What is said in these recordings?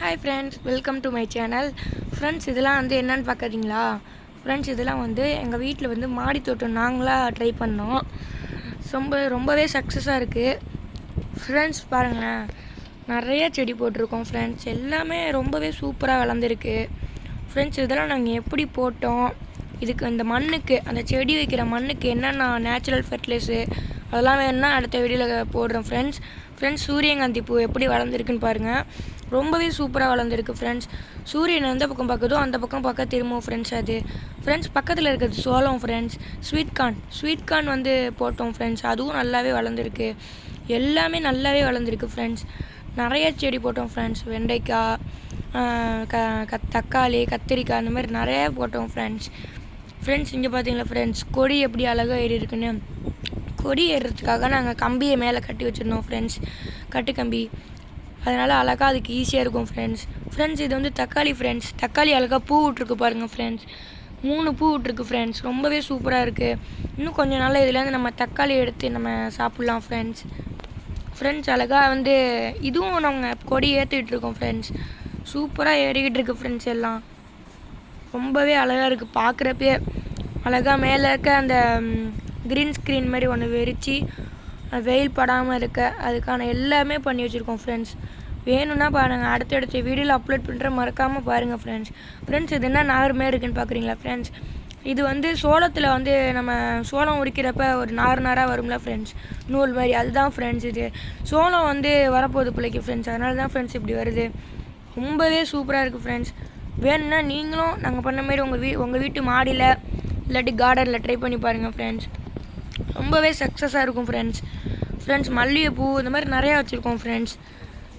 Hi friends welcome to my channel friends இதெல்லாம் வந்து என்னன்னு பார்க்குறீங்களா ஃப்ரெண்ட்ஸ் இதெல்லாம் வந்து எங்கள் வீட்டில் வந்து மாடி தோட்டம் நாங்களாக ட்ரை பண்ணோம். ரொம்ப ரொம்பவே சக்ஸஸாக இருக்குது ஃப்ரெண்ட்ஸ் பாருங்களேன். நிறைய செடி போட்டிருக்கோம் ஃப்ரெண்ட்ஸ் எல்லாமே ரொம்பவே சூப்பராக வளர்ந்துருக்கு. ஃப்ரெண்ட்ஸ் இதெல்லாம் நாங்கள் எப்படி போட்டோம்? இதுக்கு அந்த மண்ணுக்கு அந்த செடி வைக்கிற மண்ணுக்கு என்னென்ன நேச்சுரல் ஃபெர்டிலைஸு அதெல்லாம் வேணும்னா அடுத்த வீடியோவில் போடுறோம் ஃப்ரெண்ட்ஸ் ஃப்ரெண்ட்ஸ் சூரியகாந்தி பூ எப்படி வளர்ந்துருக்குன்னு பாருங்கள் ரொம்பவே சூப்பராக வளர்ந்துருக்கு ஃப்ரெண்ட்ஸ் சூரியன் எந்த பக்கம் பார்க்குதோ அந்த பக்கம் பார்க்க திரும்பவும் ஃப்ரெண்ட்ஸ் அது. ஃப்ரெண்ட்ஸ் பக்கத்தில் இருக்கிறது சோளம் friends sweet corn sweet corn வந்து போட்டோம் ஃப்ரெண்ட்ஸ் அதுவும் நல்லாவே வளர்ந்துருக்கு. எல்லாமே நல்லாவே வளர்ந்துருக்கு ஃப்ரெண்ட்ஸ் நிறைய செடி போட்டோம் ஃப்ரெண்ட்ஸ் வெண்டைக்காய் க க தக்காளி கத்திரிக்காய் அந்த மாதிரி நிறைய போட்டோம் ஃப்ரெண்ட்ஸ் ஃப்ரெண்ட்ஸ் இங்கே பார்த்தீங்களா ஃப்ரெண்ட்ஸ் கொடி எப்படி அழகாக ஏறி இருக்குன்னு? கொடி ஏறுறதுக்காக நாங்கள் கம்பியை மேலே கட்டி வச்சுருந்தோம் ஃப்ரெண்ட்ஸ் கட்டு கம்பி. அதனால் அழகாக அதுக்கு ஈஸியாக இருக்கும் ஃப்ரெண்ட்ஸ் ஃப்ரெண்ட்ஸ் இது வந்து தக்காளி ஃப்ரெண்ட்ஸ் தக்காளி அழகாக பூ விட்ருக்கு பாருங்கள் ஃப்ரெண்ட்ஸ் மூணு பூ விட்ருக்கு ஃப்ரெண்ட்ஸ் ரொம்பவே சூப்பராக இருக்குது இன்னும் கொஞ்சம் நாள் இதுலேருந்து நம்ம தக்காளி எடுத்து நம்ம சாப்பிட்லாம் ஃப்ரெண்ட்ஸ் ஃப்ரெண்ட்ஸ் அழகாக வந்து இதுவும் நாங்கள் கொடி ஏற்றிட்டு இருக்கோம் ஃப்ரெண்ட்ஸ் சூப்பராக ஏறிக்கிட்டு இருக்கு ஃப்ரெண்ட்ஸ் எல்லாம். ரொம்பவே அழகாக இருக்குது பார்க்குறப்பே அழகாக மேலே இருக்க அந்த க்ரீன் ஸ்க்ரீன் மாதிரி ஒன்று விரித்து வெயில் படாமல் இருக்க அதுக்கான எல்லாமே பண்ணி வச்சுருக்கோம் ஃப்ரெண்ட்ஸ் வேணும்னா பாருங்கள் அடுத்தடுத்த வீடியோவில் அப்லோட் பண்ணுற மறக்காமல் பாருங்கள் ஃப்ரெண்ட்ஸ் ஃப்ரெண்ட்ஸ் இது என்ன நார் மாதிரி இருக்குன்னு பார்க்குறீங்களா ஃப்ரெண்ட்ஸ் இது வந்து சோளத்தில் வந்து நம்ம சோளம் உரிக்கிறப்ப ஒரு நார் நாராக வரும்ல ஃப்ரெண்ட்ஸ் நூல் மாதிரி அதுதான் ஃப்ரெண்ட்ஸ் இது. சோளம் வந்து வரப்போகுது பிள்ளைக்கு ஃப்ரெண்ட்ஸ் அதனால தான் ஃப்ரெண்ட்ஸ் இப்படி வருது. ரொம்பவே சூப்பராக இருக்குது ஃப்ரெண்ட்ஸ் வேணும்னா நீங்களும் நாங்கள் பண்ண மாதிரி உங்கள் வீ உங்கள் வீட்டு மாடியில் இல்லாட்டி கார்டனில் ட்ரை பண்ணி பாருங்கள் ஃப்ரெண்ட்ஸ் ரொம்பவே சக்ஸஸாக இருக்கும் ஃப்ரெண்ட்ஸ் ஃப்ரெண்ட்ஸ் மல்லிகைப்பூ இந்த மாதிரி நிறையா வச்சுருக்கோம் ஃப்ரெண்ட்ஸ்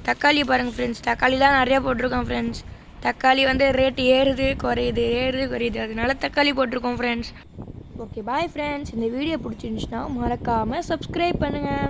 தக்காளி பாருங்கள் ஃப்ரெண்ட்ஸ் தக்காளிலாம் நிறையா போட்டிருக்கோம் ஃப்ரெண்ட்ஸ் தக்காளி வந்து ரேட்டு ஏறுது குறையுது ஏறுது குறையுது. அதனால தக்காளி போட்டிருக்கோம் ஃப்ரெண்ட்ஸ் ஓகே பாய் ஃப்ரெண்ட்ஸ் இந்த வீடியோ பிடிச்சிருந்துச்சுன்னா மறக்காமல் சப்ஸ்கிரைப் பண்ணுங்கள்